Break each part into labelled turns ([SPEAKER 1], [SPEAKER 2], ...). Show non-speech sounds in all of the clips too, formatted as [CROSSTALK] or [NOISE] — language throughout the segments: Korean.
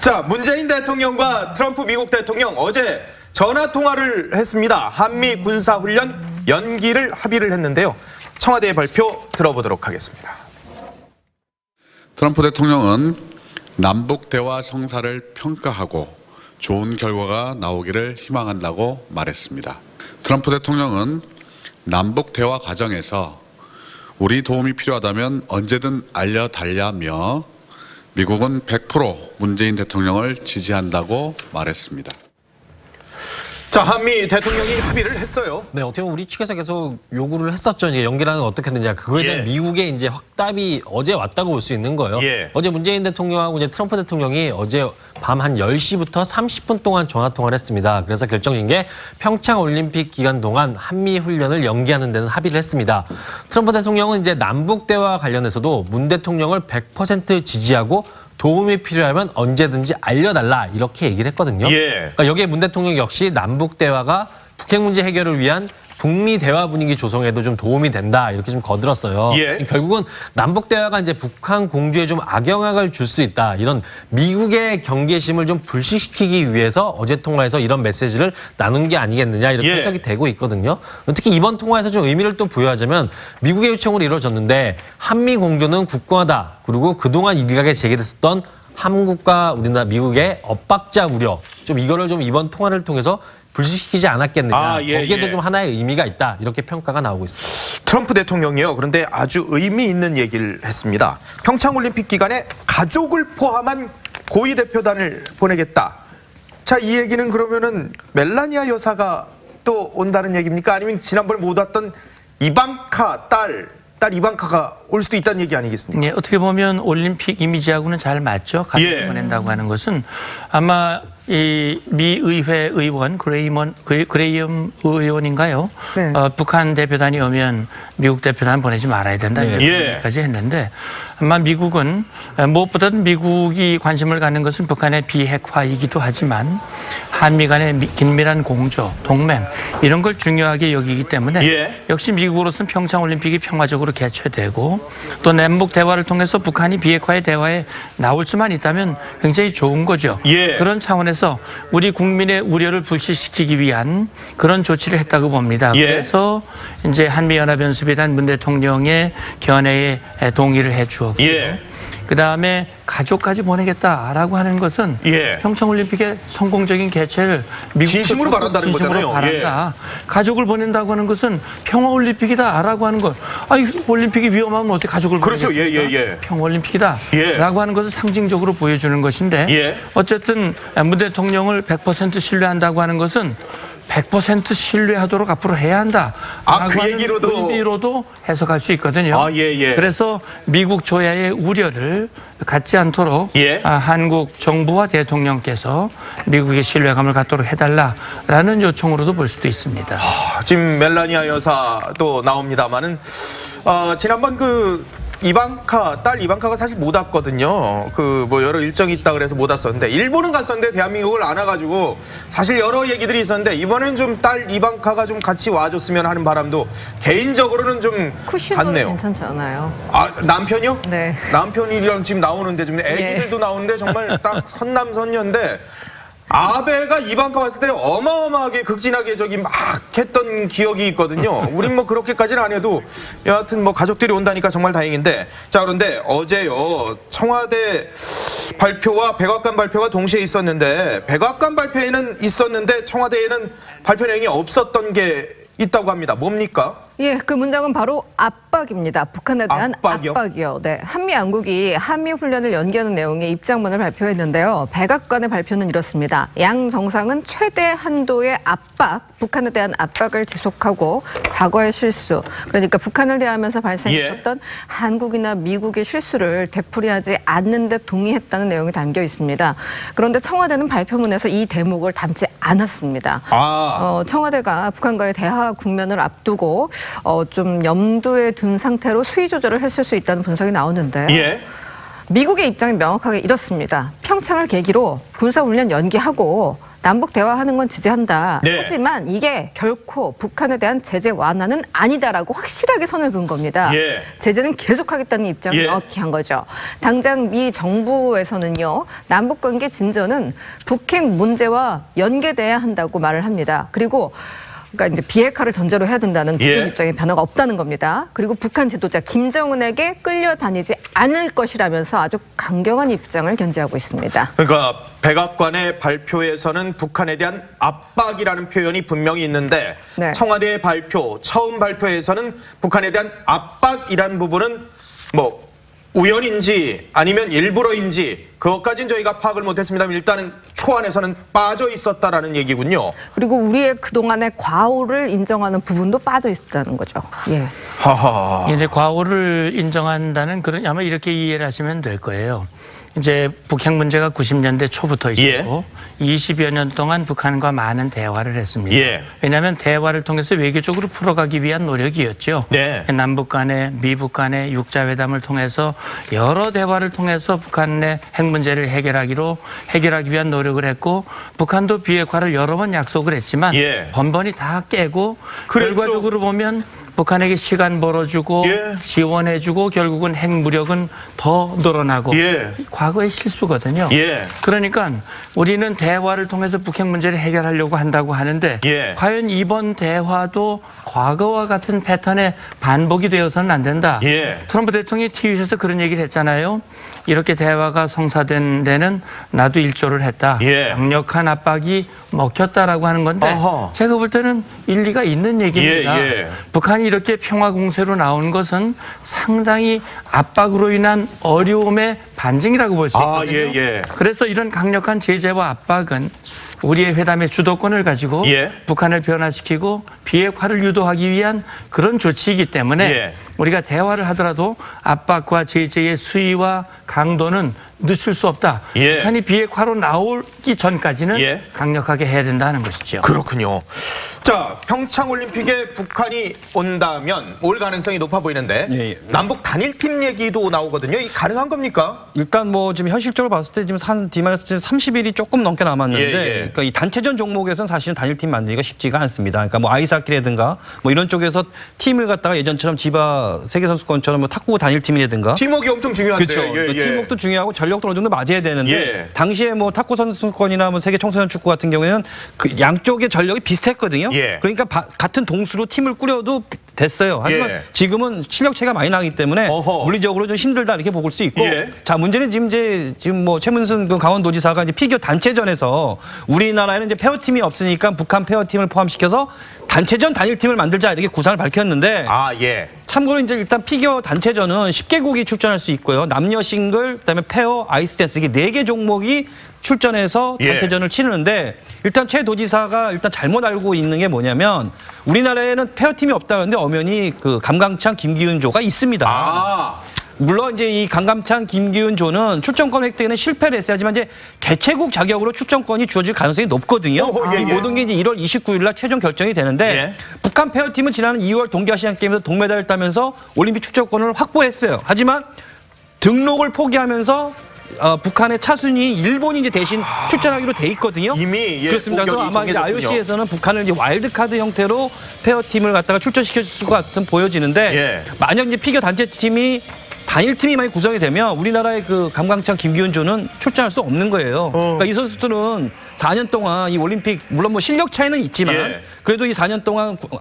[SPEAKER 1] 자, 문재인 대통령과 트럼프 미국 대통령 어제 전화 통화를 했습니다. 한미 군사 훈련 연기를 합의를 했는데요. 청와대의 발표 들어보도록 하겠습니다.
[SPEAKER 2] 트럼프 대통령은 남북 대화 성사를 평가하고 좋은 결과가 나오기를 희망한다고 말했습니다. 트럼프 대통령은 남북 대화 과정에서 우리 도움이 필요하다면 언제든 알려달라며 미국은 100% 문재인 대통령을 지지한다고 말했습니다.
[SPEAKER 1] 자, 한미 대통령이 합의를 했어요.
[SPEAKER 3] 네, 어떻게 보면 우리 측에서 계속 요구를 했었죠. 이제 연기라는 어떻게 되냐. 그거에 대한
[SPEAKER 1] 예.
[SPEAKER 3] 미국의 이제 확답이 어제 왔다고 볼 수 있는 거예요.
[SPEAKER 1] 예.
[SPEAKER 3] 어제 문재인 대통령하고 이제 트럼프 대통령이 어제 밤 한 10시부터 30분 동안 전화 통화를 했습니다. 그래서 결정진 게 평창 올림픽 기간 동안 한미 훈련을 연기하는 데는 합의를 했습니다. 트럼프 대통령은 이제 남북 대화 관련해서도 문 대통령을 100% 지지하고 도움이 필요하면 언제든지 알려달라 이렇게 얘기를 했거든요.
[SPEAKER 1] 예.
[SPEAKER 3] 그러니까 여기에 문 대통령 역시 남북 대화가 북핵 문제 해결을 위한 북미 대화 분위기 조성에도 좀 도움이 된다 이렇게 좀 거들었어요.
[SPEAKER 1] 예.
[SPEAKER 3] 결국은 남북 대화가 이제 북한 공주에 좀 악영향을 줄 수 있다 이런 미국의 경계심을 좀 불식시키기 위해서 어제 통화에서 이런 메시지를 나눈 게 아니겠느냐 이렇게
[SPEAKER 1] 예.
[SPEAKER 3] 해석이 되고 있거든요. 특히 이번 통화에서 좀 의미를 또 부여하자면 미국의 요청으로 이루어졌는데 한미 공조는 굳건하다 그리고 그동안 일각에 제기됐었던 한국과 우리나라 미국의 엇박자 우려 좀 이거를 좀 이번 통화를 통해서 불식시키지 않았겠느냐
[SPEAKER 1] 아, 예,
[SPEAKER 3] 거기에도
[SPEAKER 1] 예.
[SPEAKER 3] 좀 하나의 의미가 있다 이렇게 평가가 나오고 있습니다.
[SPEAKER 1] 트럼프 대통령이요. 그런데 아주 의미 있는 얘기를 했습니다. 평창 올림픽 기간에 가족을 포함한 고위 대표단을 보내겠다. 자, 이 얘기는 그러면은 멜라니아 여사가 또 온다는 얘기입니까? 아니면 지난번에 못 왔던 이방카 딸, 딸 이방카가 올 수도 있다는 얘기 아니겠습니까?
[SPEAKER 4] 예, 어떻게 보면 올림픽 이미지하고는 잘 맞죠. 가족
[SPEAKER 1] 예.
[SPEAKER 4] 보낸다고 하는 것은 아마 이 미 의회 의원 그레이먼 그레- 그레이엄 의원인가요?
[SPEAKER 5] 네.
[SPEAKER 4] 어, 북한 대표단이 오면 미국 대표단 보내지 말아야 된다
[SPEAKER 3] 네.
[SPEAKER 4] 이렇게
[SPEAKER 1] 예.
[SPEAKER 4] 얘기까지 했는데 아마 미국은 무엇보다도 미국이 관심을 갖는 것은 북한의 비핵화이기도 하지만 한미 간의 미- 긴밀한 공조, 동맹 이런 걸 중요하게 여기기 때문에
[SPEAKER 1] 예.
[SPEAKER 4] 역시 미국으로서는 평창 올림픽이 평화적으로 개최되고 또 남북 대화를 통해서 북한이 비핵화의 대화에 나올 수만 있다면 굉장히 좋은 거죠.
[SPEAKER 1] 예.
[SPEAKER 4] 그런 차원에서 우리 국민의 우려를 불식시키기 위한 그런 조치를 했다고 봅니다.
[SPEAKER 1] 예.
[SPEAKER 4] 그래서 이제 한미 연합 연습에 대한 문 대통령의 견해에 동의를 해 주었고
[SPEAKER 1] 예.
[SPEAKER 4] 그 다음에 가족까지 보내겠다라고 하는 것은
[SPEAKER 1] 예.
[SPEAKER 4] 평창올림픽의 성공적인 개최를 미국
[SPEAKER 1] 진심으로 바란다는
[SPEAKER 4] 진심으로
[SPEAKER 1] 거잖아요. 예.
[SPEAKER 4] 바란다. 가족을 보낸다고 하는 것은 평화올림픽이다라고 하는 것. 아니 올림픽이 위험하면 어떻게 가족을
[SPEAKER 1] 그렇죠.
[SPEAKER 4] 보내겠습니까?
[SPEAKER 1] 예, 예, 예.
[SPEAKER 4] 평화올림픽이다라고
[SPEAKER 1] 예.
[SPEAKER 4] 하는 것을 상징적으로 보여주는 것인데
[SPEAKER 1] 예.
[SPEAKER 4] 어쨌든 문 대통령을 100% 신뢰한다고 하는 것은 100% 신뢰하도록 앞으로 해야 한다.
[SPEAKER 1] 아, 그 얘기로도-
[SPEAKER 4] 의미로도 해석할 수 있거든요.
[SPEAKER 1] 아, 예, 예.
[SPEAKER 4] 그래서 미국 조야의 우려를 갖지 않도록
[SPEAKER 1] 예.
[SPEAKER 4] 아, 한국 정부와 대통령께서 미국의 신뢰감을 갖도록 해달라라는 요청으로도 볼 수도 있습니다.
[SPEAKER 1] 아, 지금 멜라니아 여사도 나옵니다만은 어, 지난번 그 이방카 딸 이방카가 사실 못 왔거든요. 그 뭐 여러 일정이 있다 그래서 못 왔었는데 일본은 갔었는데 대한민국을 안 와가지고 사실 여러 얘기들이 있었는데 이번엔 좀 딸 이방카가 좀 같이 와줬으면 하는 바람도 개인적으로는 좀 같네요.
[SPEAKER 5] 괜찮지 않아요?
[SPEAKER 1] 아 남편이요?
[SPEAKER 5] 네.
[SPEAKER 1] 남편이랑 지금 나오는데 지금 애기들도 나오는데 정말 딱 선남선녀인데 아베가 이방카 왔을 때 어마어마하게 극진하게 저기 막 했던 기억이 있거든요. [LAUGHS] 우린 뭐 그렇게까지는 안 해도 여하튼 뭐 가족들이 온다니까 정말 다행인데 자 그런데 어제요 청와대 발표와 백악관 발표가 동시에 있었는데 백악관 발표에는 있었는데 청와대에는 발표 내용이 없었던 게 있다고 합니다. 뭡니까?
[SPEAKER 5] 예, 그 문장은 바로 압박입니다. 북한에 대한
[SPEAKER 1] 압박이요?
[SPEAKER 5] 압박이요. 네, 한미 양국이 한미 훈련을 연기하는 내용의 입장문을 발표했는데요. 백악관의 발표는 이렇습니다. 양 정상은 최대 한도의 압박, 북한에 대한 압박을 지속하고 과거의 실수, 그러니까 북한을 대하면서 발생했었던
[SPEAKER 1] 예.
[SPEAKER 5] 한국이나 미국의 실수를 되풀이하지 않는 데 동의했다는 내용이 담겨 있습니다. 그런데 청와대는 발표문에서 이 대목을 담지 않았습니다.
[SPEAKER 1] 아.
[SPEAKER 5] 어, 청와대가 북한과의 대화 국면을 앞두고 어, 좀 염두에 둔 상태로 수위 조절을 했을 수 있다는 분석이 나오는데
[SPEAKER 1] 예.
[SPEAKER 5] 미국의 입장이 명확하게 이렇습니다. 평창을 계기로 군사훈련 연기하고 남북 대화하는 건 지지한다.
[SPEAKER 1] 네.
[SPEAKER 5] 하지만 이게 결코 북한에 대한 제재 완화는 아니다라고 확실하게 선을 그은 겁니다.
[SPEAKER 1] 예.
[SPEAKER 5] 제재는 계속하겠다는 입장을
[SPEAKER 1] 예.
[SPEAKER 5] 명확히 한 거죠. 당장 미 정부에서는요. 남북 관계 진전은 북핵 문제와 연계돼야 한다고 말을 합니다. 그리고 그러니까 이제 비핵화를 전제로 해야 된다는 북한
[SPEAKER 1] 예.
[SPEAKER 5] 입장에 변화가 없다는 겁니다. 그리고 북한 지도자 김정은에게 끌려다니지 않을 것이라면서 아주 강경한 입장을 견지하고 있습니다.
[SPEAKER 1] 그러니까 백악관의 발표에서는 북한에 대한 압박이라는 표현이 분명히 있는데
[SPEAKER 5] 네.
[SPEAKER 1] 청와대의 발표 처음 발표에서는 북한에 대한 압박이란 부분은 뭐 우연인지 아니면 일부러인지 그것까지는 저희가 파악을 못했습니다만 일단은 초안에서는 빠져 있었다라는 얘기군요.
[SPEAKER 5] 그리고 우리의 그동안의 과오를 인정하는 부분도 빠져 있다는 거죠. 예.
[SPEAKER 1] 하하.
[SPEAKER 4] 이제 과오를 인정한다는 그런 아마 이렇게 이해를 하시면 될 거예요. 이제 북핵 문제가 90년대 초부터 있었고 20여 년 동안 북한과 많은 대화를 했습니다.
[SPEAKER 1] 예.
[SPEAKER 4] 왜냐하면 대화를 통해서 외교적으로 풀어가기 위한 노력이었죠.
[SPEAKER 1] 네.
[SPEAKER 4] 남북 간의 미북 간의 육자회담을 통해서 여러 대화를 통해서 북한의 핵 문제를 해결하기로 해결하기 위한 노력을 했고 북한도 비핵화를 여러 번 약속을 했지만
[SPEAKER 1] 예.
[SPEAKER 4] 번번이 다 깨고. 결과적으로 보면 북한에게 시간 벌어주고
[SPEAKER 1] 예.
[SPEAKER 4] 지원해주고 결국은 핵 무력은 더 늘어나고
[SPEAKER 1] 예.
[SPEAKER 4] 과거의 실수거든요.
[SPEAKER 1] 예.
[SPEAKER 4] 그러니까 우리는 대화를 통해서 북핵 문제를 해결하려고 한다고 하는데
[SPEAKER 1] 예.
[SPEAKER 4] 과연 이번 대화도 과거와 같은 패턴의 반복이 되어서는 안 된다.
[SPEAKER 1] 예.
[SPEAKER 4] 트럼프 대통령이 TV에서 그런 얘기를 했잖아요. 이렇게 대화가 성사된 데는 나도 일조를 했다.
[SPEAKER 1] 예.
[SPEAKER 4] 강력한 압박이 먹혔다라고 하는 건데
[SPEAKER 1] 아하.
[SPEAKER 4] 제가 볼 때는 일리가 있는 얘기입니다. 북한이 이렇게 평화 공세로 나온 것은 상당히 압박으로 인한 어려움의 반증이라고 볼수
[SPEAKER 1] 아,
[SPEAKER 4] 있거든요.
[SPEAKER 1] 예, 예.
[SPEAKER 4] 그래서 이런 강력한 제재와 압박은 우리의 회담의 주도권을 가지고
[SPEAKER 1] 예.
[SPEAKER 4] 북한을 변화시키고 비핵화를 유도하기 위한 그런 조치이기 때문에
[SPEAKER 1] 예.
[SPEAKER 4] 우리가 대화를 하더라도 압박과 제재의 수위와 강도는 늦출 수 없다.
[SPEAKER 1] 예.
[SPEAKER 4] 북한이 비핵화로 나오기 전까지는
[SPEAKER 1] 예.
[SPEAKER 4] 강력하게 해야 된다는 것이죠.
[SPEAKER 1] 그렇군요. 자, 평창 올림픽에 북한이 온다면 올 가능성이 높아 보이는데
[SPEAKER 6] 예, 예.
[SPEAKER 1] 남북 단일팀 얘기도 나오거든요. 이 가능한 겁니까?
[SPEAKER 6] 일단 뭐 지금 현실적으로 봤을 때 지금 한 디마이너스 30일이 조금 넘게 남았는데
[SPEAKER 1] 예, 예.
[SPEAKER 6] 그러니까 이 단체전 종목에서는 사실은 단일팀 만들기가 쉽지가 않습니다. 그러니까 뭐 아이스하키라든가 뭐 이런 쪽에서 팀을 갖다가 예전처럼 지바 세계 선수권처럼 뭐 탁구 단일팀이라든가
[SPEAKER 1] 팀워크 엄청 중요한데.
[SPEAKER 6] 그렇죠.
[SPEAKER 1] 예, 예.
[SPEAKER 6] 팀워크도 중요하고 전 력도 어느 정도 맞아야 되는데
[SPEAKER 1] 예.
[SPEAKER 6] 당시에 뭐 탁구 선수권이나 뭐 세계 청소년 축구 같은 경우에는 그 양쪽의 전력이 비슷했거든요.
[SPEAKER 1] 예.
[SPEAKER 6] 그러니까 바- 같은 동수로 팀을 꾸려도 됐어요. 하지만
[SPEAKER 1] 예.
[SPEAKER 6] 지금은 실력 차이가 많이 나기 때문에
[SPEAKER 1] 어허.
[SPEAKER 6] 물리적으로 좀 힘들다 이렇게 볼수 있고
[SPEAKER 1] 예.
[SPEAKER 6] 자 문제는 지금 이제 지금 뭐 최문순 그 강원도지사가 이제 피겨 단체전에서 우리나라에는 이제 페어 팀이 없으니까 북한 페어 팀을 포함시켜서 단체전 단일 팀을 만들자 이렇게 구상을 밝혔는데
[SPEAKER 1] 아, 예.
[SPEAKER 6] 참고로 이제 일단 피겨 단체전은 10개국이 출전할 수 있고요. 남녀 싱글, 그다음에 페어, 아이스 댄스 이게 네 개 종목이 출전해서
[SPEAKER 1] 예.
[SPEAKER 6] 단체전을 치르는데 일단 최 도지사가 일단 잘못 알고 있는 게 뭐냐면 우리나라에는 페어 팀이 없다는데 엄연히 그 감강창 김기훈조가 있습니다.
[SPEAKER 1] 아,
[SPEAKER 6] 물론 이제 이 강감찬 김기훈 조는 출전권 획득에는 실패를 했어요. 하지만 이제 개최국 자격으로 출전권이 주어질 가능성이 높거든요.
[SPEAKER 1] 어허, 예,
[SPEAKER 6] 이
[SPEAKER 1] 예.
[SPEAKER 6] 모든 게 이제 1월 29일 날 최종 결정이 되는데
[SPEAKER 1] 예.
[SPEAKER 6] 북한 페어팀은 지난 2월 동계아시안 게임에서 동메달을 따면서 올림픽 출전권을 확보했어요. 하지만 등록을 포기하면서 어, 북한의 차순위 일본이 이제 대신 출전하기로 돼 있거든요.
[SPEAKER 1] 이미, 예,
[SPEAKER 6] 그렇습니다. 그래서 아마 이제. IOC에서는 북한을 이제 와일드 카드 형태로 페어 팀을 갖다가 출전시켜 줄 것 같은 보여지는데
[SPEAKER 1] 예.
[SPEAKER 6] 만약 이제 피겨 단체 팀이 단일 팀이 많이 구성이 되면 우리나라의 그 감광창 김기훈조는 출전할 수 없는 거예요.
[SPEAKER 1] 어.
[SPEAKER 6] 그러니까 이 선수들은 4년 동안 이 올림픽 물론 뭐 실력 차이는 있지만
[SPEAKER 1] 예.
[SPEAKER 6] 그래도 이 4년 동안 구-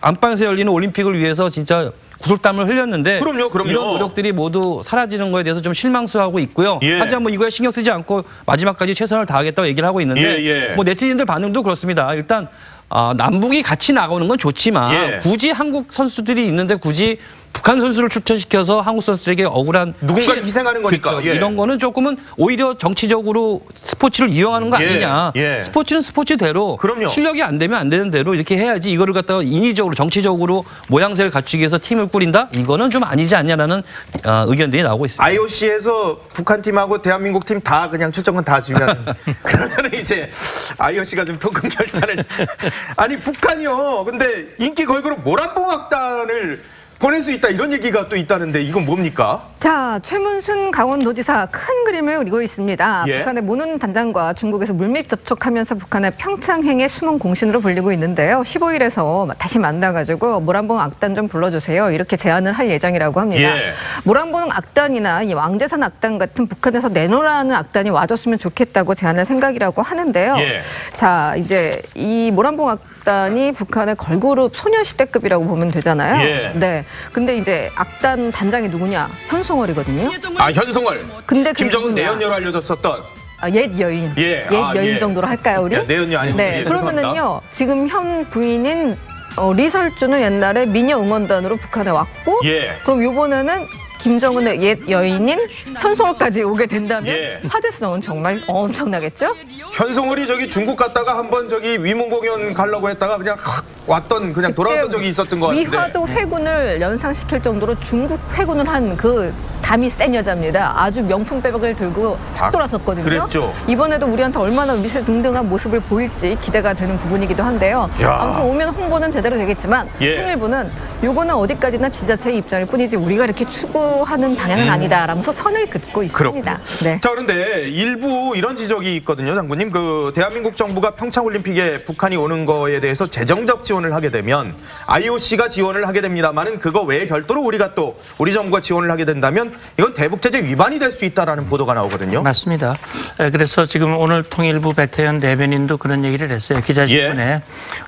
[SPEAKER 6] 안방에서 열리는 올림픽을 위해서 진짜 구슬땀을 흘렸는데
[SPEAKER 1] 그럼요, 그럼요.
[SPEAKER 6] 이런 노력들이 모두 사라지는 거에 대해서 좀 실망스러워하고 있고요.
[SPEAKER 1] 예.
[SPEAKER 6] 하지만 뭐 이거에 신경 쓰지 않고 마지막까지 최선을 다하겠다고 얘기를 하고 있는데
[SPEAKER 1] 예, 예.
[SPEAKER 6] 뭐 네티즌들 반응도 그렇습니다. 일단 아, 남북이 같이 나가는 건 좋지만
[SPEAKER 1] 예.
[SPEAKER 6] 굳이 한국 선수들이 있는데 굳이 북한 선수를 출전시켜서 한국 선수들에게 억울한
[SPEAKER 1] 누군가를 희생하는 거니까.
[SPEAKER 6] 그렇죠.
[SPEAKER 1] 예.
[SPEAKER 6] 이런 거는 조금은 오히려 정치적으로 스포츠를 이용하는 거
[SPEAKER 1] 예,
[SPEAKER 6] 아니냐.
[SPEAKER 1] 예.
[SPEAKER 6] 스포츠는 스포츠대로
[SPEAKER 1] 그럼요.
[SPEAKER 6] 실력이 안 되면 안 되는 대로 이렇게 해야지 이거를 갖다가 인위적으로 정치적으로 모양새를 갖추기 위해서 팀을 꾸린다? 이거는 좀 아니지 않냐라는 어, 의견들이 나오고 있습니다.
[SPEAKER 1] IOC에서 북한 팀하고 대한민국 팀 다 그냥 출전권 다 주면 [LAUGHS] 그러면 이제 IOC가 좀 통금 결단을 [LAUGHS] 아니 북한이요. 근데 인기 걸그룹 모란봉악단을 보낼 수 있다 이런 얘기가 또 있다는데 이건 뭡니까?
[SPEAKER 5] 자, 최문순 강원도지사 큰 그림을 그리고 있습니다.
[SPEAKER 1] 예.
[SPEAKER 5] 북한의 모눈 단장과 중국에서 물밑 접촉하면서 북한의 평창행의 숨은 공신으로 불리고 있는데요. 15일에서 다시 만나가지고 모란봉 악단 좀 불러주세요. 이렇게 제안을 할 예정이라고 합니다.
[SPEAKER 1] 예.
[SPEAKER 5] 모란봉 악단이나 이 왕재산 악단 같은 북한에서 내놓으라는 악단이 와줬으면 좋겠다고 제안할 생각이라고 하는데요.
[SPEAKER 1] 예.
[SPEAKER 5] 자, 이제 이 모란봉 악단 이 북한의 걸그룹 소녀시대급이라고 보면 되잖아요.
[SPEAKER 1] 예.
[SPEAKER 5] 네. 근데 이제 악단 단장이 누구냐? 현송월이거든요.
[SPEAKER 1] 아 현송월.
[SPEAKER 5] 근데
[SPEAKER 1] 김정은
[SPEAKER 5] 누구냐?
[SPEAKER 1] 내연녀로 알려졌었던.
[SPEAKER 5] 아, 옛 여인.
[SPEAKER 1] 예.
[SPEAKER 5] 옛
[SPEAKER 1] 아,
[SPEAKER 5] 여인
[SPEAKER 1] 예.
[SPEAKER 5] 정도로 할까요, 우리?
[SPEAKER 1] 야, 내연녀 아니고,
[SPEAKER 5] 네.
[SPEAKER 1] 예,
[SPEAKER 5] 그러면은요, 지금 현 부인인 어, 리설주는 옛날에 미녀 응원단으로 북한에 왔고,
[SPEAKER 1] 예.
[SPEAKER 5] 그럼 요번에는 김정은의 옛 여인인 현송월까지 오게 된다면
[SPEAKER 1] 예.
[SPEAKER 5] 화제 수는 정말 엄청나겠죠?
[SPEAKER 1] 현송월이 저기 중국 갔다가 한번 저기 위문 공연 가려고 했다가 그냥 확 왔던 그냥 돌아왔던 적이 있었던 것 같은데.
[SPEAKER 5] 위화도 회군을 연상시킬 정도로 중국 회군을 한 그 담이 센 여자입니다. 아주 명품 빼박을 들고 확
[SPEAKER 1] 아,
[SPEAKER 5] 돌았었거든요.
[SPEAKER 1] 그랬죠.
[SPEAKER 5] 이번에도 우리한테 얼마나 미세등등한 모습을 보일지 기대가 되는 부분이기도 한데요.
[SPEAKER 1] 야.
[SPEAKER 5] 아무튼 오면 홍보는 제대로 되겠지만
[SPEAKER 1] 예.
[SPEAKER 5] 통일부는 요거는 어디까지나 지자체의 입장일 뿐이지 우리가 이렇게 추구하는 방향은 아니다라면서 선을 긋고 있습니다.
[SPEAKER 1] 음. 그렇군요.
[SPEAKER 5] 네.
[SPEAKER 1] 자 그런데 일부 이런 지적이 있거든요, 장군님. 그 대한민국 정부가 평창 올림픽에 북한이 오는 거에 대해서 재정적 지원을 하게 되면 IOC가 지원을 하게 됩니다만은 그거 외에 별도로 우리가 또 우리 정부가 지원을 하게 된다면 이건 대북 제재 위반이 될 수 있다라는 보도가 나오거든요.
[SPEAKER 4] 맞습니다. 에, 그래서 지금 오늘 통일부 백태현 대변인도 그런 얘기를 했어요. 기자진문에
[SPEAKER 1] 예.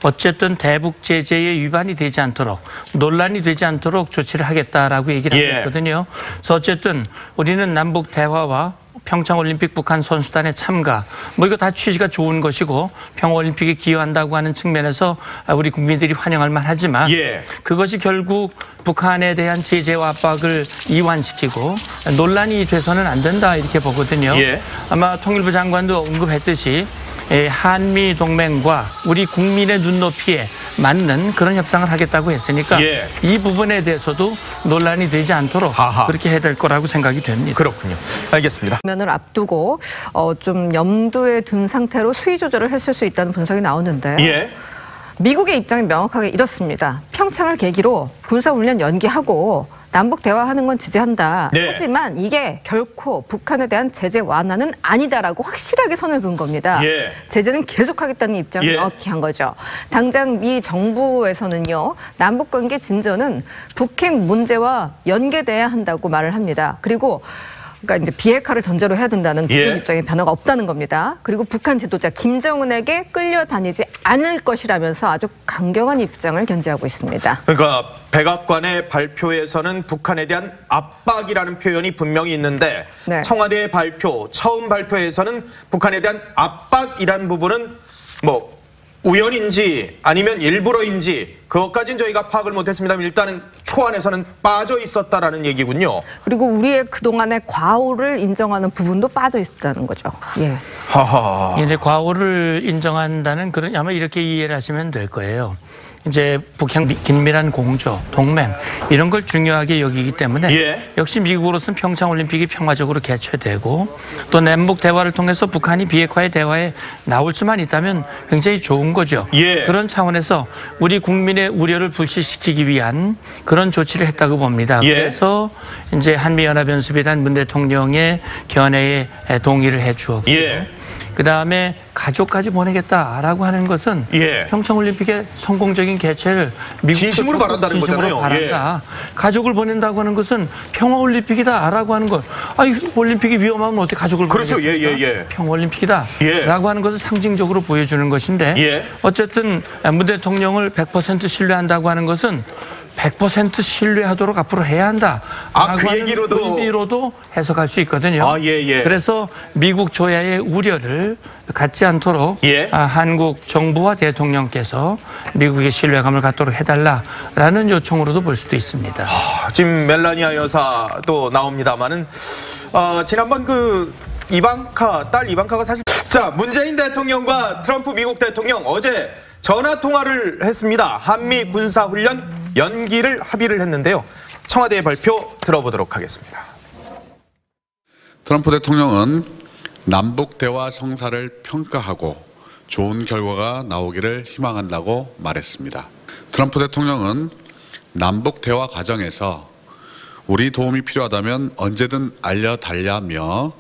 [SPEAKER 4] 어쨌든 대북 제재에 위반이 되지 않도록 논란이 되지 않도록 조치를 하겠다라고 얘기를
[SPEAKER 1] 예.
[SPEAKER 4] 하고 있거든요. 그래서 어쨌든 우리는 남북 대화와 평창올림픽 북한 선수단의 참가 뭐 이거 다 취지가 좋은 것이고 평화올림픽에 기여한다고 하는 측면에서 우리 국민들이 환영할 만하지만
[SPEAKER 1] 예.
[SPEAKER 4] 그것이 결국 북한에 대한 제재와 압박을 이완시키고 논란이 돼서는 안 된다 이렇게 보거든요.
[SPEAKER 1] 예.
[SPEAKER 4] 아마 통일부 장관도 언급했듯이 에, 한미 동맹과 우리 국민의 눈높이에 맞는 그런 협상을 하겠다고 했으니까
[SPEAKER 1] 예.
[SPEAKER 4] 이 부분에 대해서도 논란이 되지 않도록
[SPEAKER 1] 하하.
[SPEAKER 4] 그렇게 해야 될 거라고 생각이 됩니다.
[SPEAKER 1] 그렇군요. 알겠습니다.
[SPEAKER 5] 면을 앞두고 어, 좀 염두에 둔 상태로 수위 조절을 했을 수 있다는 분석이 나오는데
[SPEAKER 1] 예.
[SPEAKER 5] 미국의 입장이 명확하게 이렇습니다. 평창을 계기로 군사훈련 연기하고 남북 대화하는 건 지지한다.
[SPEAKER 1] 네.
[SPEAKER 5] 하지만 이게 결코 북한에 대한 제재 완화는 아니다라고 확실하게 선을 그은 겁니다.
[SPEAKER 1] 예.
[SPEAKER 5] 제재는 계속하겠다는 입장을
[SPEAKER 1] 예.
[SPEAKER 5] 명확히 한 거죠. 당장 미 정부에서는요. 남북 관계 진전은 북핵 문제와 연계돼야 한다고 말을 합니다. 그리고 그러니까 이제 비핵화를 전제로 해야 된다는 북한
[SPEAKER 1] 예.
[SPEAKER 5] 입장에 변화가 없다는 겁니다. 그리고 북한 지도자 김정은에게 끌려다니지 않을 것이라면서 아주 강경한 입장을 견지하고 있습니다.
[SPEAKER 1] 그러니까 백악관의 발표에서는 북한에 대한 압박이라는 표현이 분명히 있는데
[SPEAKER 5] 네.
[SPEAKER 1] 청와대의 발표 처음 발표에서는 북한에 대한 압박이라는 부분은 뭐 우연인지 아니면 일부러인지 그것까지는 저희가 파악을 못했습니다만 일단은 초안에서는 빠져 있었다라는 얘기군요.
[SPEAKER 5] 그리고 우리의 그동안의 과오를 인정하는 부분도 빠져 있다는 거죠. 예.
[SPEAKER 1] 하하.
[SPEAKER 4] 이제 과오를 인정한다는 그런 아마 이렇게 이해를 하시면 될 거예요. 이제 미- 긴밀한 공조, 동맹 이런 걸 중요하게 여기기 때문에
[SPEAKER 1] 예.
[SPEAKER 4] 역시 미국으로서는 평창 올림픽이 평화적으로 개최되고 또 남북 대화를 통해서 북한이 비핵화의 대화에 나올 수만 있다면 굉장히 좋은 거죠.
[SPEAKER 1] 예.
[SPEAKER 4] 그런 차원에서 우리 국민의 우려를 불식시키기 위한 그런 조치를 했다고 봅니다.
[SPEAKER 1] 예.
[SPEAKER 4] 그래서 이제 한미 연합 연습에 대한 문 대통령의 견해에 동의를 해 주었고
[SPEAKER 1] 예.
[SPEAKER 4] 그 다음에 가족까지 보내겠다라고 하는 것은
[SPEAKER 1] 예.
[SPEAKER 4] 평창올림픽의 성공적인 개최를 미국도
[SPEAKER 1] 진심으로 바란다는
[SPEAKER 4] 진심으로
[SPEAKER 1] 거잖아요. 예.
[SPEAKER 4] 바란다. 가족을 보낸다고 하는 것은 평화올림픽이다라고 하는 것. 아니 올림픽이 위험하면 어떻게 가족을
[SPEAKER 1] 그렇죠.
[SPEAKER 4] 보내겠습니까?
[SPEAKER 1] 예, 예, 예.
[SPEAKER 4] 평화올림픽이다라고
[SPEAKER 1] 예.
[SPEAKER 4] 하는 것을 상징적으로 보여주는 것인데
[SPEAKER 1] 예.
[SPEAKER 4] 어쨌든 문 대통령을 100% 신뢰한다고 하는 것은 100% 신뢰하도록 앞으로 해야 한다.
[SPEAKER 1] 아, 그 얘기로도-
[SPEAKER 4] 의미로도 해석할 수 있거든요.
[SPEAKER 1] 아, 예, 예.
[SPEAKER 4] 그래서 미국 조야의 우려를 갖지 않도록
[SPEAKER 1] 예.
[SPEAKER 4] 아, 한국 정부와 대통령께서 미국의 신뢰감을 갖도록 해달라라는 요청으로도 볼 수도 있습니다.
[SPEAKER 1] 지금 멜라니아 여사도 나옵니다만은 어, 지난번 그 이방카 딸 이방카가 사실 자 문재인 대통령과 트럼프 미국 대통령 어제 전화 통화를 했습니다. 한미 군사 훈련 연기를 합의를 했는데요. 청와대의 발표 들어보도록 하겠습니다.
[SPEAKER 2] 트럼프 대통령은 남북 대화 성사를 평가하고 좋은 결과가 나오기를 희망한다고 말했습니다. 트럼프 대통령은 남북 대화 과정에서 우리 도움이 필요하다면 언제든 알려달라며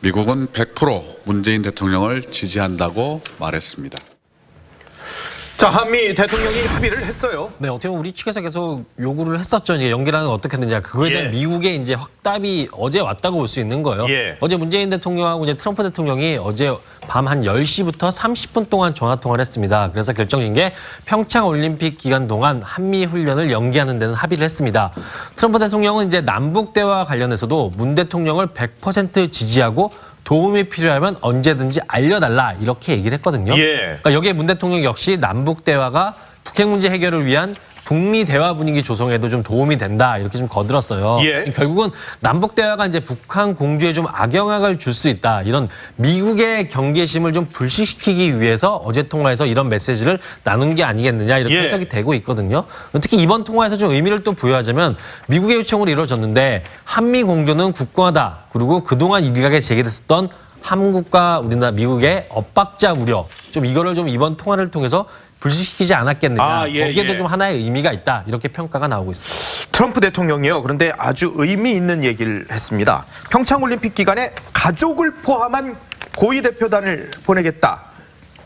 [SPEAKER 2] 미국은 100% 문재인 대통령을 지지한다고 말했습니다.
[SPEAKER 1] 자, 한미 대통령이 합의를 했어요.
[SPEAKER 3] 네, 어떻게 보면 우리 측에서 계속 요구를 했었죠. 이제 연기라는 건 어떻게 되느냐. 그거에 대한
[SPEAKER 1] 예.
[SPEAKER 3] 미국의 이제 확답이 어제 왔다고 볼 수 있는 거예요.
[SPEAKER 1] 예.
[SPEAKER 3] 어제 문재인 대통령하고 이제 트럼프 대통령이 어제 밤 한 10시부터 30분 동안 전화 통화를 했습니다. 그래서 결정진 게 평창 올림픽 기간 동안 한미 훈련을 연기하는 데는 합의를 했습니다. 트럼프 대통령은 이제 남북 대화 관련해서도 문 대통령을 100% 지지하고 도움이 필요하면 언제든지 알려달라 이렇게 얘기를 했거든요.
[SPEAKER 1] 예.
[SPEAKER 3] 그러니까 여기에 문 대통령 역시 남북 대화가 북핵 문제 해결을 위한 북미 대화 분위기 조성에도 좀 도움이 된다 이렇게 좀 거들었어요.
[SPEAKER 1] 예.
[SPEAKER 3] 결국은 남북 대화가 이제 북한 공주에 좀 악영향을 줄 수 있다 이런 미국의 경계심을 좀 불식시키기 위해서 어제 통화에서 이런 메시지를 나눈 게 아니겠느냐 이렇게
[SPEAKER 1] 예.
[SPEAKER 3] 해석이 되고 있거든요. 특히 이번 통화에서 좀 의미를 또 부여하자면 미국의 요청으로 이루어졌는데 한미 공조는 굳건하다 그리고 그동안 일각에 제기됐었던 한국과 우리나라 미국의 엇박자 우려 좀 이거를 좀 이번 통화를 통해서 불식시키지 않았겠느냐
[SPEAKER 1] 아, 예,
[SPEAKER 3] 거기에도
[SPEAKER 1] 예.
[SPEAKER 3] 좀 하나의 의미가 있다 이렇게 평가가 나오고 있습니다.
[SPEAKER 1] 트럼프 대통령이요. 그런데 아주 의미 있는 얘기를 했습니다. 평창 올림픽 기간에 가족을 포함한 고위 대표단을 보내겠다.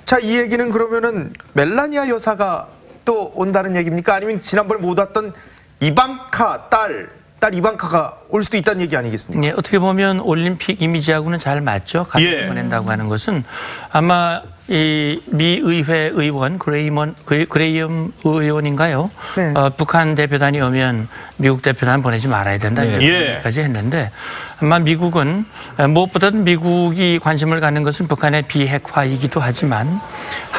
[SPEAKER 1] 자, 이 얘기는 그러면은 멜라니아 여사가 또 온다는 얘기입니까? 아니면 지난번에 못 왔던 이방카 딸, 딸 이방카가 올 수도 있다는 얘기 아니겠습니까?
[SPEAKER 4] 예, 어떻게 보면 올림픽 이미지하고는 잘 맞죠. 가족
[SPEAKER 1] 예.
[SPEAKER 4] 보낸다고 하는 것은 아마 이 미 의회 의원 그레이먼 그레- 그레이엄 의원인가요?
[SPEAKER 5] 네.
[SPEAKER 4] 어, 북한 대표단이 오면 미국 대표단 보내지 말아야 된다
[SPEAKER 3] 네.
[SPEAKER 4] 이렇게
[SPEAKER 1] 예.
[SPEAKER 4] 했는데 아마 미국은 무엇보다 미국이 관심을 갖는 것은 북한의 비핵화이기도 하지만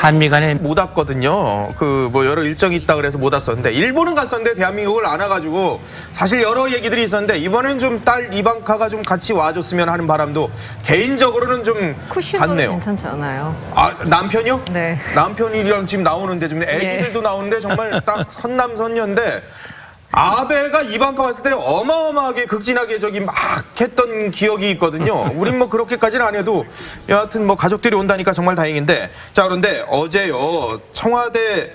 [SPEAKER 4] 한미 간의
[SPEAKER 1] 못 왔거든요. 그 뭐 여러 일정이 있다 그래서 못 왔었는데 일본은 갔었는데 대한민국을 안 와가지고 사실 여러 얘기들이 있었는데 이번엔 좀 딸 이방카가 좀 같이 와줬으면 하는 바람도 개인적으로는 좀 같네요.
[SPEAKER 5] 괜찮지 않아요?
[SPEAKER 1] 아 남편이요?
[SPEAKER 5] 네.
[SPEAKER 1] 남편이랑 지금 나오는데 지금 애기들도 나오는데 정말 딱 선남선녀인데 아베가 이방카 왔을 때 어마어마하게 극진하게 저기 막 했던 기억이 있거든요. [LAUGHS] 우린 뭐 그렇게까지는 안 해도 여하튼 뭐 가족들이 온다니까 정말 다행인데 자 그런데 어제요 청와대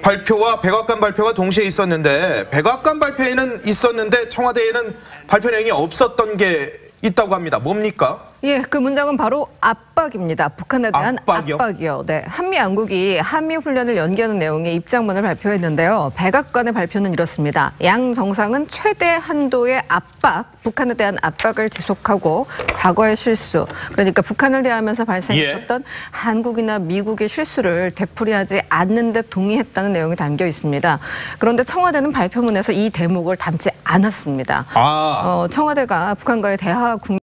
[SPEAKER 1] 발표와 백악관 발표가 동시에 있었는데 백악관 발표에는 있었는데 청와대에는 발표 내용이 없었던 게 있다고 합니다. 뭡니까?
[SPEAKER 5] 예, 그 문장은 바로 압박입니다. 북한에 대한
[SPEAKER 1] 압박이요?
[SPEAKER 5] 압박이요. 네, 한미 양국이 한미 훈련을 연기하는 내용의 입장문을 발표했는데요. 백악관의 발표는 이렇습니다. 양 정상은 최대 한도의 압박, 북한에 대한 압박을 지속하고 과거의 실수, 그러니까 북한을 대하면서 발생했었던 한국이나 미국의 실수를 되풀이하지 않는 데 동의했다는 내용이 담겨 있습니다. 그런데 청와대는 발표문에서 이 대목을 담지 않았습니다.
[SPEAKER 1] 아.
[SPEAKER 5] 어, 청와대가 북한과의 대화 국